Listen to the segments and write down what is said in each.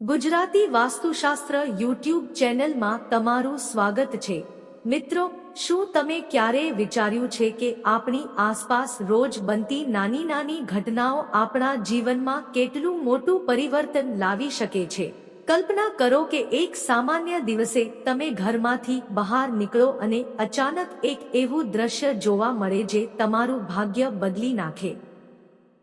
ગુજરાતી વાસ્તુશાસ્ત્ર YouTube ચેનલમાં તમારું સ્વાગત છે. મિત્રો, શું તમે ક્યારેય વિચાર્યું છે કે આપણી આસપાસ રોજ બનતી નાની નાની ઘટનાઓ આપણા જીવનમાં કેટલું મોટું પરિવર્તન લાવી શકે છે? કલ્પના કરો કે એક સામાન્ય દિવસે તમે ઘરમાંથી બહાર નીકળો અને અચાનક એક એવું દ્રશ્ય જોવા મળે જે તમારું ભાગ્ય બદલી નાખે.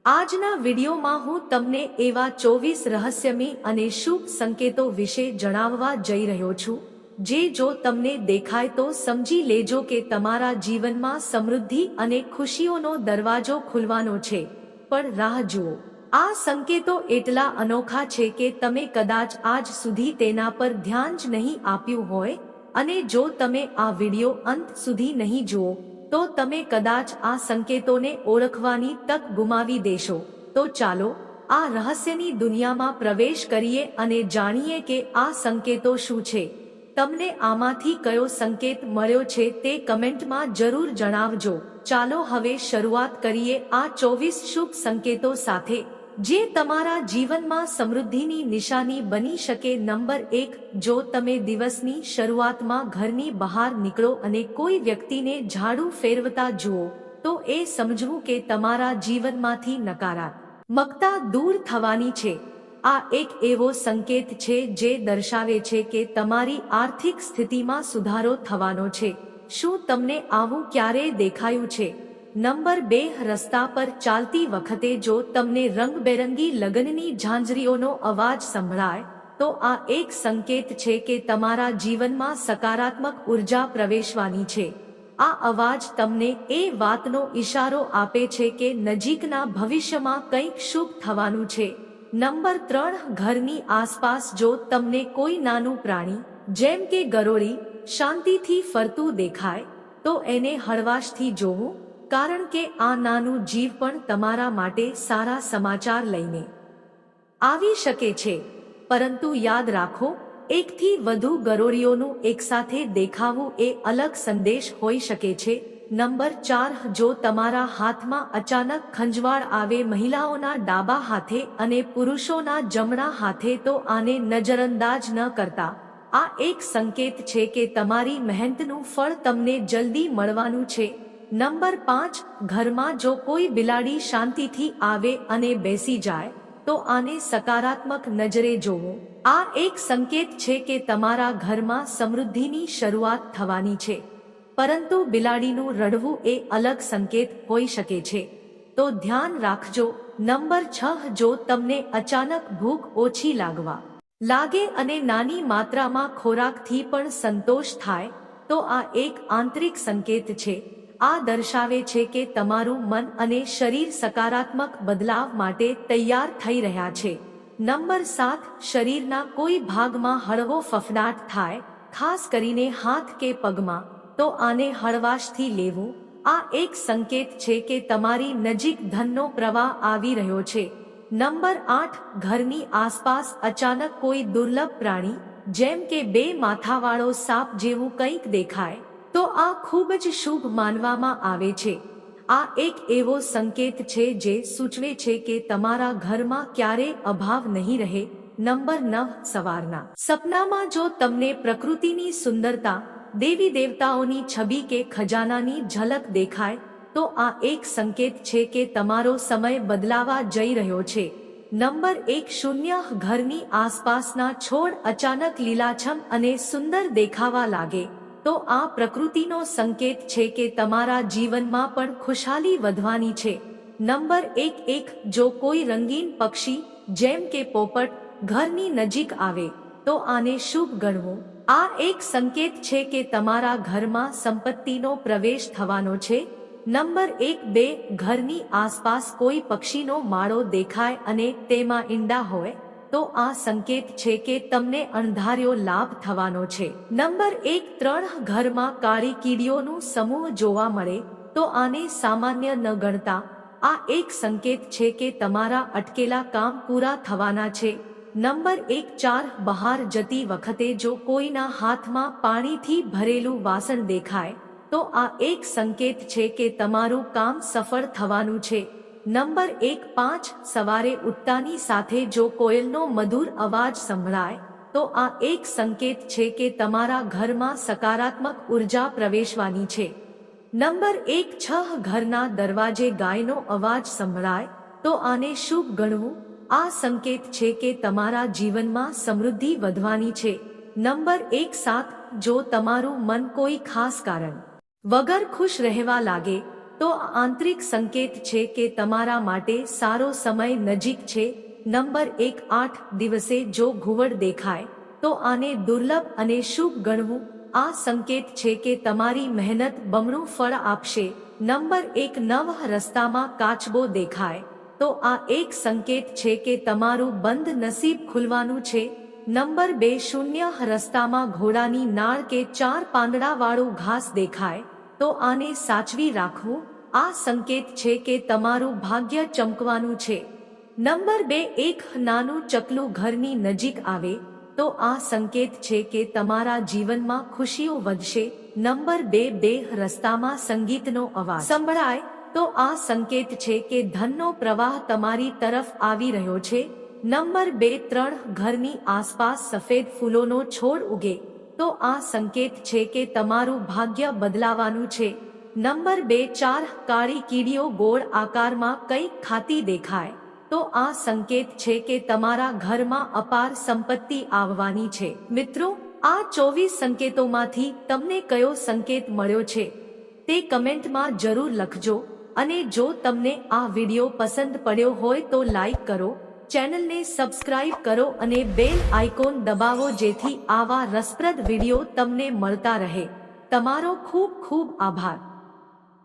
આજના વિડીયોમાં હું તમને એવા ચોવીસ રહસ્યમી અને શુભ સંકેતો વિશે જણાવવા જઈ રહ્યો છું. જે જો તમને દેખાય તો સમજી લેજો કે તમારા જીવનમાં સમૃદ્ધિ અને ખુશીઓનો દરવાજો ખુલવાનો છે. પણ રાહ જુઓ. આ સંકેતો એટલા અનોખા છે કે તમે કદાચ આજ સુધી તેના પર ધ્યાન જ નહીં આપ્યું હોય અને જો તમે આ વીડિયો અંત સુધી નહીં જુઓ તો તમે કદાચ આ સંકેતોને ઓળખવાની તક ગુમાવી દેશો. તો ચાલો, આ રહસ્યની દુનિયામાં પ્રવેશ કરીએ અને જાણીએ કે આ સંકેતો શું છે. તમને આમાંથી કયો સંકેત મળ્યો છે તે કમેન્ટમાં જરૂર જણાવજો. ચાલો હવે શરૂઆત કરીએ આ ચોવીસ શુભ સંકેતો સાથે. જે તમારા જીવનમાં સમૃદ્ધિની નિશાની બની શકે નંબર એક, જો તમે દિવસની શરૂઆતમાં ઘરની બહાર નીકળો અને કોઈ વ્યક્તિને ઝાડુ ફેરવતા જુઓ, તો એ સમજવું કે તમારા જીવનમાંથી નકારાત્મકતા દૂર થવાની છે. આ એક એવો સંકેત છે જે દર્શાવે છે કે તમારી આર્થિક સ્થિતિમાં સુધારો થવાનો છે. શું તમને આવું ક્યારેય દેખાયું છે? નંબર બે રસ્તા પર ચાલતી વખતે જો તમને રંગબેરંગી લગ્નની ઝાંઝરીઓનો અવાજ સંભળાય, તો આ એક સંકેત છે કે તમારા જીવનમાં સકારાત્મક ઊર્જા પ્રવેશવાની છે. આ અવાજ તમને એ વાતનો ઈશારો આપે છે કે નજીકના ભવિષ્યમાં કંઈક શુભ થવાનું છે. નંબર ત્રણ ઘરની આસપાસ જો તમને કોઈ નાનું પ્રાણી, જેમ કે ગરોળી, શાંતિથી ફરતું દેખાય, તો એને હળવાશથી જોવું કારણ કે આ નાનું જીવ પણ તમારા માટે સારા સમાચાર લઈને આવી શકે છે. પરંતુ યાદ રાખો, એકથી વધુ ગરોળીઓનું એકસાથે દેખાવું એ અલગ સંદેશ હોઈ શકે છે. નંબર ચાર, જો તમારા હાથમાં અચાનક ખંજવાળ આવે મહિલાઓના ડાબા હાથે અને પુરુષોના જમણા હાથે તો આને નજરઅંદાજ ન કરતા. આ એક સંકેત છે કે તમારી મહેનતનું ફળ તમને જલ્દી મળવાનું છે. નંબર પાંચ, ઘરમાં જો કોઈ બિલાડી શાંતિથી આવે અને બેસી જાય, તો આને સકારાત્મક નજરે જોવું. આ એક સંકેત છે કે તમારા ઘરમાં સમૃદ્ધિની શરૂઆત થવાની છે. પરંતુ બિલાડીનું રડવું એ અલગ સંકેત હોઈ શકે છે. તો ધ્યાન રાખજો, નંબર છ, જો તમને અચાનક ભૂખ ઓછી લાગવા લાગે અને નાની માત્રામાં ખોરાકથી પણ સંતોષ થાય, તો આ એક આંતરિક સંકેત છે. આ દર્શાવે છે કે તમારું મન અને શરીર સકારાત્મક બદલાવ માટે તૈયાર થઈ રહ્યા છે. નંબર સાત, શરીરના કોઈ ભાગમાં હળવો ફફડાટ થાય, ખાસ કરીને હાથ કે પગમાં, તો આને હળવાશથી લેવું. આ એક સંકેત છે કે તમારી નજીક ધનનો પ્રવાહ આવી રહ્યો છે. નંબર આઠ, ઘરની આસપાસ અચાનક કોઈ દુર્લભ પ્રાણી, જેમ કે બે માથાવાળો સાપ જેવું કંઈક દેખાય તો આ ખૂબ જ શુભ માનવામાં આવે છે. આ એક એવો સંકેત છે જે સૂચવે છે કે તમારા ઘરમાં ક્યારે અભાવ નહીં રહે. નંબર નવ, સવારના. સપનામાં જો તમને પ્રકૃતિની સુંદરતા, દેવી દેવતાઓની છબી કે ખજાનાની ઝલક દેખાય, તો આ એક સંકેત છે કે તમારો સમય બદલાવા જઈ રહ્યો છે. નંબર એક, શૂન્ય, ઘરની આસપાસના છોડ અચાનક લીલાછમ અને સુંદર દેખાવા લાગે. તો આ પ્રકૃતિનો સંકેત છે કે તમારા જીવનમાં પણ ખુશાલી વધવાની છે. નંબર એક એક, જો કોઈ રંગીન પક્ષી, જેમ કે પોપટ, ઘરની નજીક આવે, તો આને શુભ ગણવું. આ એક સંકેત છે કે તમારા ઘરમાં સંપત્તિનો પ્રવેશ થવાનો છે. નંબર એક બે, ઘરની આસપાસ કોઈ પક્ષીનો માળો દેખાય અને તેમાં ઈંડા હોય તો આ સંકેત છે કે તમને અણધાર્યો લાભ થવાનો છે. નંબર એક, ત્રણ ઘરમાં કાળી કીડીઓનું સમૂહ જોવા મળે, તો આને સામાન્ય ન ગણતા. આ એક સંકેત છે કે તમારા અટકેલા કામ પૂરા થવાના છે. નંબર એક, ચાર, બહાર જતી વખતે જો કોઈના હાથમાં પાણીથી ભરેલું વાસણ દેખાય, તો આ એક સંકેત છે કે તમારું કામ સફળ થવાનું છે. નંબર એક પાંચ સવારે ઉઠતાની સાથે જો કોયલનો મધુર અવાજ સંભળાય, તો આ એક સંકેત છે કે તમારા ઘરમાં સકારાત્મક ઊર્જા પ્રવેશવાની છે. નંબર એક છ ઘરના દરવાજે ગાયનો અવાજ સંભળાય, તો આને શુભ ગણવું, આ સંકેત છે કે તમારા જીવનમાં સમૃદ્ધિ વધવાની છે. નંબર એક સાત જો તમારું મન કોઈ ખાસ કારણ વગર ખુશ રહેવા લાગે તો આંતરિક સંકેત છે કે તમારા માટે સારો સમય નજીક છે. નંબર એક, આઠ દિવસે જો ઘુવડ દેખાય, તો આને દુર્લભ અને શુભ ગણવું. આ સંકેત છે કે તમારી મહેનત બમણું ફળ આપશે. નંબર એક, નવ રસ્તામાં કાચબો દેખાય, તો આ એક સંકેત છે કે તમારું બંધ નસીબ ખુલવાનું છે. નંબર બે, શૂન્ય રસ્તામાં ઘોડાની નાળ કે ચાર પાંદડાવાળું ઘાસ દેખાય, તો આને સાચવી રાખવું. આ સંકેત છે કે તમારું ભાગ્ય ચમકવાનું છે. નંબર બે, એક નાનું ચકલું ઘરની નજીક આવે, તો આ સંકેત છે કે તમારા જીવનમાં ખુશીઓ વધશે. નંબર બે બે રસ્તામાં સંગીતનો અવાજ. સંભળાય, તો આ સંકેત છે કે ધનનો પ્રવાહ તમારી તરફ આવી રહ્યો છે. નંબર બે, ત્રણ ઘરની આસપાસ સફેદ ફૂલોનો છોડ ઉગે, તો આ સંકેત છે કે તમારું ભાગ્ય બદલાવાનું છે. નંબર બે ચાર કાળી કીડીઓ ગોળ આકારમાં કંઈક ખાતી દેખાય. તો આ સંકેત છે કે તમારા ઘરમાં અપાર સંપત્તિ આવવાની છે. મિત્રો, આ ચોવીસ સંકેતોમાંથી તમને કયો સંકેત મળ્યો છે? તે કમેન્ટમાં જરૂર લખજો અને જો તમને આ વીડિયો પસંદ પડ્યો હોય તો લાઈક કરો, ચેનલને સબસ્ક્રાઇબ કરો અને બેલ આઇકોન દબાવો જેથી આવા રસપ્રદ વીડિયો તમને મળતા રહે. તમારો ખૂબ ખૂબ આભાર.